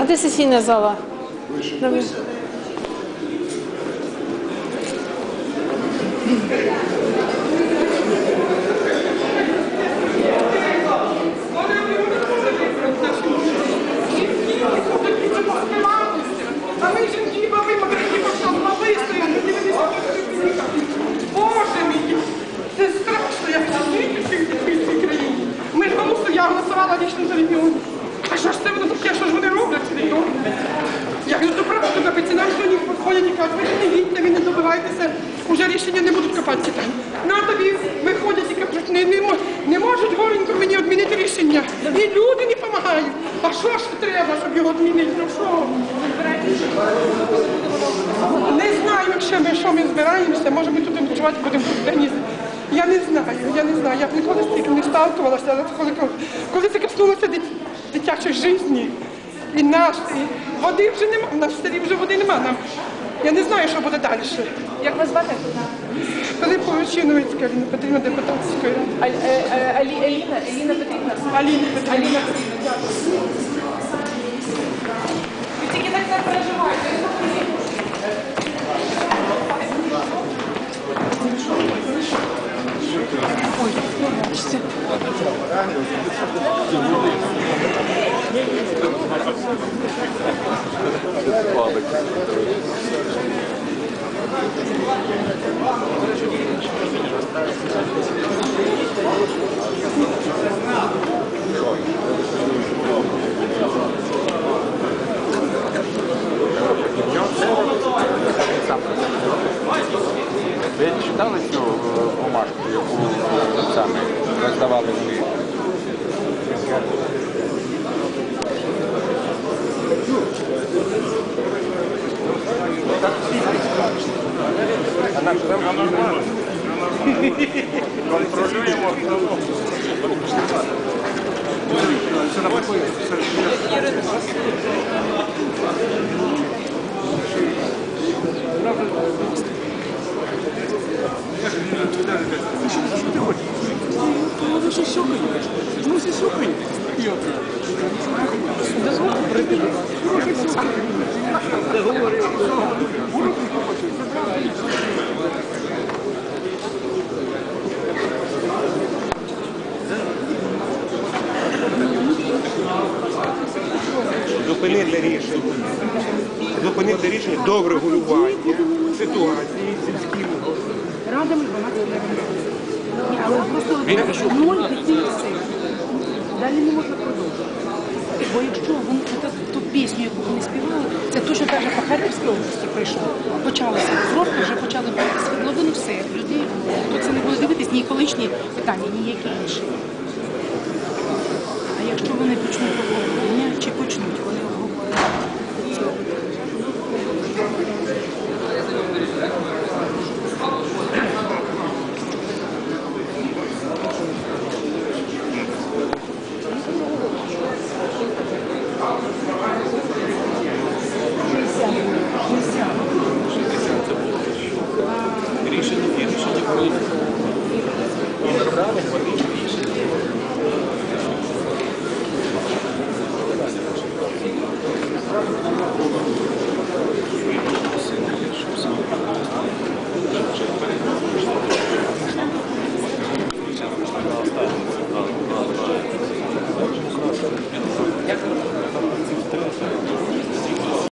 А де сесійна зала? Я в цій країні. Ми ж голосу, я голосувала лично за регіон. А що ж це воно таке, що ж вони роблять? Як ну то правда капець, нам них підходять і кажуть, ви не їдьте, ви не добивайтеся, уже рішення не будуть копатися там. Ну а тобі виходять і кажуть, не, не, не можуть голенько мені відмінити рішення. І люди не допомагають. А що ж треба, щоб його відмінити? Ну що? Не знаю, ще ми, що ми збираємося, може ми тут ночувати будемо тут. Я не знаю, я не знаю. Я б ніколи цим не сталкувалася, але коли, коли це коснулося дит- дитячої житті і нас, і води вже нема, в нас в селі вже води нема нам. Я не знаю, що буде далі. Як вас звати? Пилипович Чиновицька, Аліна Петрівна, депутатської ради. Аль, е, е, Алі, Еліна, Еліна Петрівна. Аліна Петрівна. Аліна Петрівна, дякую. Ви тільки так не переживайте. Ви читали цю е, бумажку, яку вони? А нам треба нормально. Контролюємо. зупинити рішення, зупинити рішення до врегулювання ситуації з сільським радами громадської організації. Ні, але просто ноль і. Далі не можна продовжувати. Бо якщо вони ту, пісню, яку вони співали, це точно так же по Харківській області прийшло. Почалася розробка, вже почали брати світловину, все. Людей, то це не буде дивитись ні екологічні питання, ніякі інші. А якщо вони почнуть обговорення,